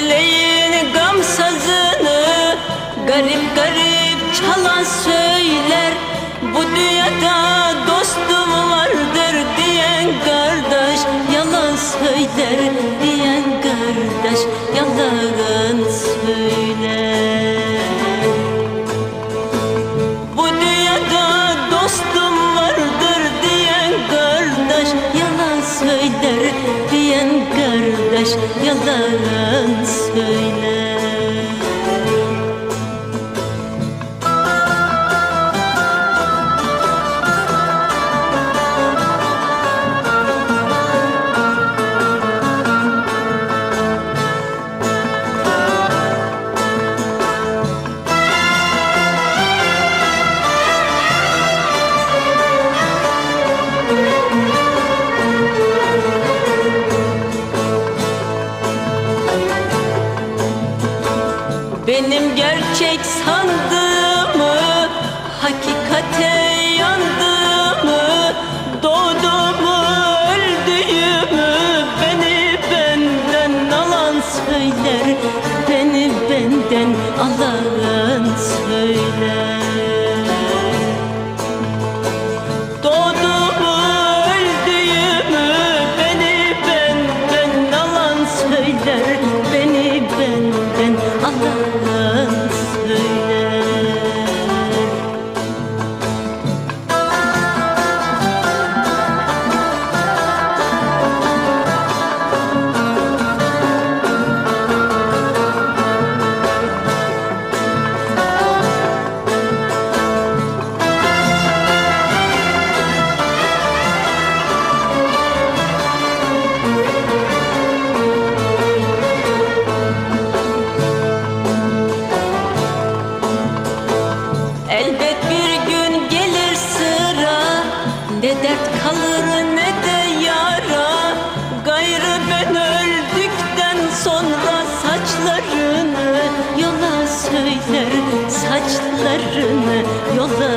Feleğin gam sazını Garip garip çalan söyler Bu dünyada dostum vardır diyen kardeş Yalan söyler diyen kardeş Yalan söyler. yalan söyle. Benim gerçek sandığım saçlarını yola